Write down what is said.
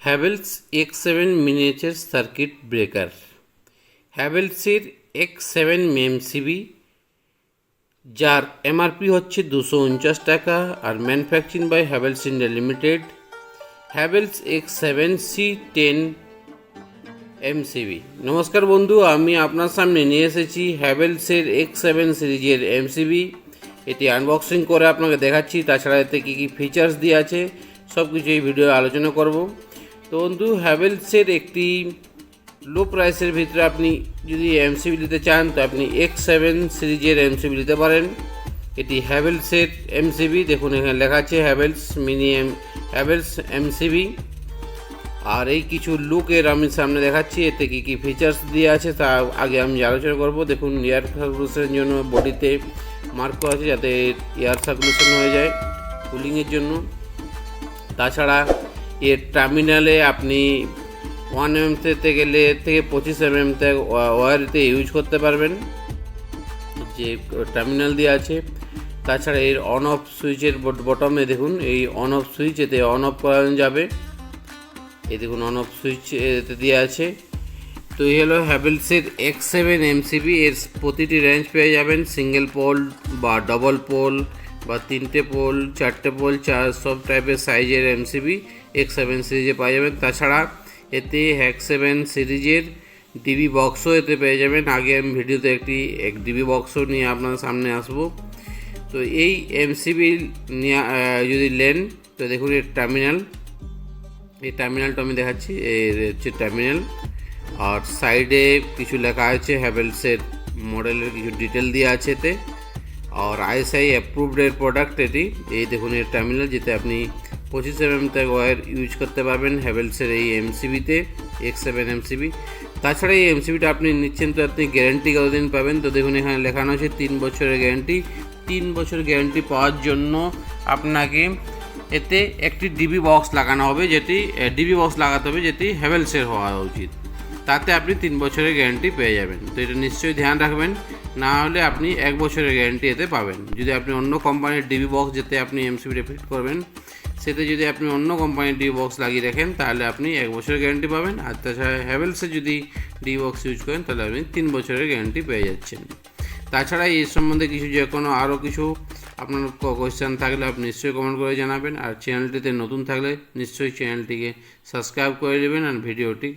Havells X seven miniature circuit breaker হ্যাভেলসের X seven MCB যার MRP হচ্ছে দুশো উনচাশ টাকা আর manufacturing by Havells India limited Havells X seven C ten MCB নমস্কার বন্ধু, আমি আপনার সামনে নিয়ে এসেছি হ্যাভেলসের এক্স সেভেন সিরিজের এমসিবি এটি আনবক্সিং করে আপনাকে দেখাচ্ছি, তাছাড়া এতে কী কী ফিচার্স দিয়ে আছে সব কিছু এই ভিডিও আলোচনা করব। তো বন্ধু হ্যাভেলসের একটি লো প্রাইসের ভিতরে আপনি যদি এমসিবি নিতে চান, তো আপনি এক্স সেভেন সিরিজের এমসিবি নিতে পারেন। এটি হ্যাভেলসের এমসিবি দেখুন এখানে লেখা আছে Havells mini M Havells MCB আর এই কিছু লুকের আমি সামনে দেখাচ্ছি, এতে কী কী ফিচার্স দিয়ে আছে, তা আগে আমি আলোচনা করব। দেখুন এয়ার সার্কুলেশনের জন্য বডিতে মার্ক আছে, যাতে এয়ার সার্কুলেশন হয়ে যায় কুলিংয়ের জন্য। তাছাড়া এর টার্মিনালে আপনি ওয়ান এম থেকে গেলে থেকে পঁচিশ এম এম ওয়ারতে ইউজ করতে পারবেন। যে টার্মিনাল দিয়ে আছে। তাছাড়া এর অন অফ সুইচের বটমে দেখুন, এই অন অফ সুইচ এতে অন অফ করানো যাবে। এই দেখুন অন অফ সুইচ এতে দিয়ে আছে। তো এই হলো হ্যাভেলসের এক্স সেভেন এমসিবি এর প্রতিটি রেঞ্জ পেয়ে যাবেন। সিঙ্গেল পোল বা ডবল পোল বা তিনটে পোল, চারটে পোল, চার সব টাইপের সাইজের এমসিবি এক্স সেভেন সিরিজে পাওয়া যাবেন তাছাড়া এতে হ্যাক সেভেন সিরিজের ডিবি বক্সও এতে পেয়ে যাবেন। আগে আমি ভিডিওতে একটি এক ডিবি বক্সও নিয়ে আপনার সামনে আসব। তো এই এমসিবি যদি লেন তো দেখুন এর টার্মিনাল এই টার্মিনালটা আমি দেখাচ্ছি। এর হচ্ছে টার্মিনাল আর সাইডে কিছু লেখা আছে হ্যাভেলসের মডেলের কিছু ডিটেল দিয়ে আছে এতে। আর আইএসআই অ্যাপ্রুভড এর প্রোডাক্ট এটি। এই দেখুন, এর টার্মিনাল যেতে আপনি পঁচিশ এম এম থেকে ওয়ার ইউজ করতে পারবেন হ্যাভেলসের এই এমসিবিতে এক্স সেভেন এমসিবি তাছাড়া এই এমসিবিটা আপনি নিচ্ছেন তো আপনি গ্যারেন্টি কতদিন পাবেন? তো দেখুন, এখানে লেখানো আছে তিন বছরের গ্যারেন্টি তিন বছর গ্যারেন্টি পাওয়ার জন্য আপনাকে এতে একটি ডিবি বক্স লাগানো হবে, যেটি ডিবি বক্স লাগাতে হবে, যেটি হ্যাভেলসের হওয়া উচিত। তাতে আপনি তিন বছরের গ্যারেন্টি পেয়ে যাবেন। তো এটা নিশ্চয়ই ধ্যান রাখবেন। না হলে আপনি এক বছরের গ্যারেন্টি এতে পাবেন। যদি আপনি অন্য কোম্পানির ডিবি বক্স যেতে আপনি এমসিবিটা ফিট করবেন, সেতে যদি আপনি অন্য কোম্পানির ডিবি বক্স লাগিয়ে রাখেন তাহলে আপনি এক বছরের গ্যারেন্টি পাবেন। আর তাছাড়া হ্যাভেলসে যদি ডিবি বক্স ইউজ করেন, তাহলে আপনি তিন বছরের গ্যারেন্টি পেয়ে যাচ্ছেন। তাছাড়া এই সম্বন্ধে কিছু যে কোনো আরও কিছু আপনার কোয়েশ্চেন থাকলে আপনি নিশ্চয়ই কমেন্ট করে জানাবেন। আর চ্যানেলটিতে নতুন থাকলে নিশ্চয়ই চ্যানেলটিকে সাবস্ক্রাইব করে দেবেন। আর ভিডিওটি